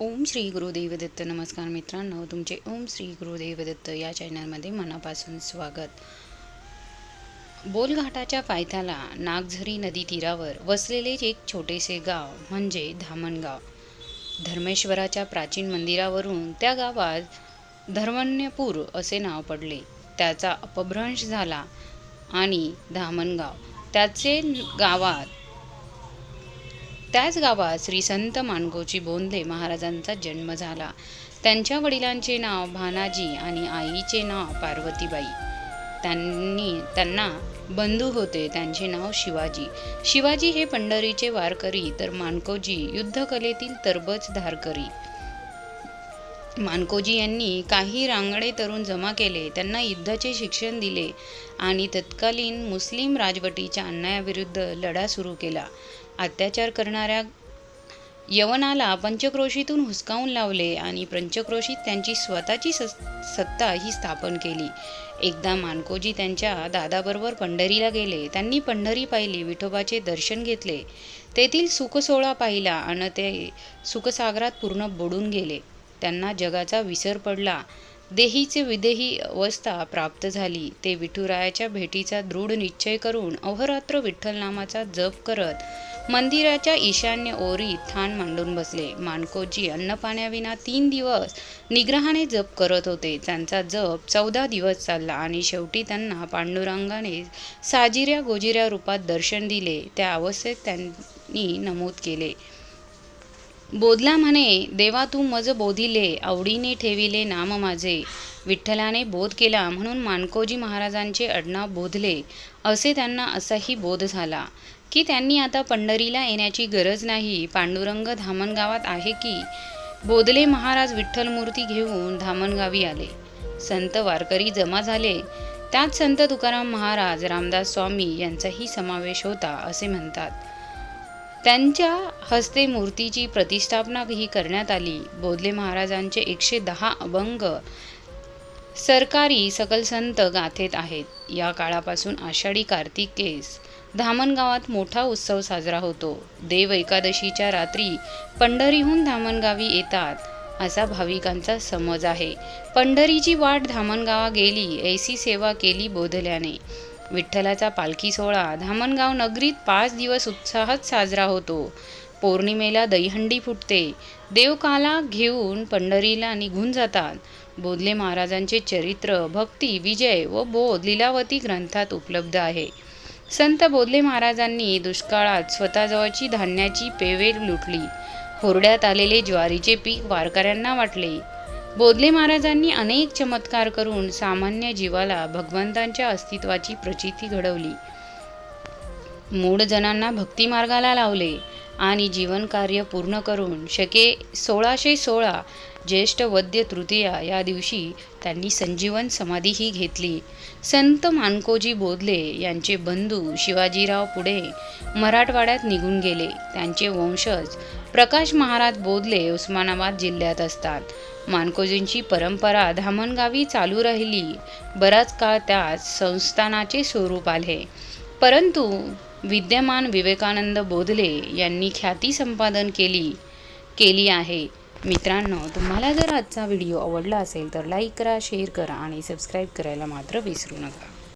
ओम श्री गुरुदेवदत्त. नमस्कार मित्रांनो तुमचे ओम श्री गुरुदेवदत्त या चॅनलमध्ये मनापासून स्वागत. बोलघाटाच्या पायथ्याला नागझरी नदी तीरावर वसलेले एक छोटेसे गाव म्हणजे धामणगाव. धर्मेश्वराच्या प्राचीन मंदिरावरून त्या गावात धर्मण्यपूर असे नाव पडले. त्याचा अपभ्रंश झाला आणि धामणगाव. त्याचे गावात त्याच गावात श्री संत मानकोजी बोंधले महाराजांचा जन्म झाला. त्यांच्या वडिलांचे नाव भानाजी आणि आईचे नाव पार्वतीबाई. त्यांनी त्यांना बंधू होते त्यांचे नाव शिवाजी. शिवाजी हे पंढरीचे वारकरी तर मानकोजी युद्धकलेतील तरबज धारकरी. मानकोजी यांनी काही रांगडे तरुण जमा केले त्यांना युद्धाचे शिक्षण दिले आणि तत्कालीन मुस्लिम राजवटीच्या अन्यायाविरुद्ध लढा सुरू केला. अत्याचार करणाऱ्या यवनाला पंचक्रोशीतून हुसकावून लावले आणि पंचक्रोशीत त्यांची स्वतःची स सत्ता ही स्थापन केली. एकदा मानकोजी त्यांच्या दादाबरोबर पंढरीला गेले. त्यांनी पंढरी पाहिली विठोबाचे दर्शन घेतले. तेथील सुखसोळा पाहिला आणि ते सुखसागरात पूर्ण बुडून गेले. त्यांना जगाचा विसर पडला. देहीचे विदेही अवस्था प्राप्त झाली. ते विठुरायाच्या भेटीचा दृढ निश्चय करून अहोरात्र विठ्ठल नामाचा जप करत मंदिराच्या ईशान्य ओरीत ठाण मांडून बसले. मानकोजी अन्नपाण्याविना तीन दिवस निग्रहाने जप करत होते. त्यांचा जप चौदा दिवस चालला आणि शेवटी त्यांना पांडुरंगाने साजिऱ्या गोजिऱ्या रूपात दर्शन दिले. त्या अवस्थेत त्यांनी नमूद केले. बोधला म्हणे देवा तू मज बोधिले आवडीने ठेविले नाम माझे. विठ्ठलाने बोध केला म्हणून मानकोजी महाराजांचे अडनाव बोधले. असे त्यांना असाही बोध झाला. की त्यांनी आता पंढरीला येण्याची गरज नाही. पांडुरंग धामणगावात आहे की बोधले महाराज विठ्ठल मूर्ती घेऊन धामणगावी आले. संत वारकरी जमा झाले. त्यात संत तुकाराम महाराज रामदास स्वामी यांचाही समावेश होता असे म्हणतात. त्यांच्या हस्ते मूर्तीची प्रतिष्ठापना ही करण्यात आली. बोधले महाराजांचे एकशे दहा अभंग सरकारी सकल संत गाथेत आहेत. या काळापासून आषाढी कार्तिकेस धामणगावात मोठा उत्सव साजरा होतो. देव एकादशीच्या रात्री पंढरीहून धामणगावी येतात असा भाविकांचा समज आहे. पंढरीची वाट धामणगावा गेली ऐसी सेवा केली बोधल्याने. विठ्ठलाचा पालखी सोहळा धामणगाव नगरीत पाच दिवस उत्साहात साजरा होतो. पौर्णिमेला दहीहंडी फुटते. देवकाला घेऊन पंढरीला निघून जातात. बोधले महाराजांचे चरित्र भक्ती विजय व बोध लीलावती ग्रंथात उपलब्ध आहे. संत बोधले महाराजांनी दुष्काळात स्वतःजवळची धान्याची पेवे लुटली. होरड्यात आलेले ज्वारीचे पीक वारकऱ्यांना वाटले. बोधले महाराजांनी अनेक चमत्कार करून सामान्य जीवाला भगवंतांच्या अस्तित्वाची प्रचिती घडवली. मूळ जणांना भक्ती मार्गाला लावले आणि जीवनकार्य पूर्ण करून शके सोळाशे सोळा ज्येष्ठ वद्य तृतीया या दिवशी त्यांनी संजीवन समाधीही घेतली. संत मानकोजी बोधले यांचे बंधू शिवाजीराव पुढे मराठवाड्यात निघून गेले. त्यांचे वंशज प्रकाश महाराज बोधले उस्मानाबाद जिल्ह्यात असतात. मानकोजींची परंपरा धामणगावी चालू राहिली. बराच काळ त्यात संस्थानाचे स्वरूप आले. परंतु विद्यमान विवेकानंद बोधले यांनी ख्याती संपादन केली केली आहे. मित्रांनो तुम्हाला जर आजचा व्हिडिओ आवडला असेल तर लाईक करा शेअर करा आणि सबस्क्राईब करायला मात्र विसरू नका.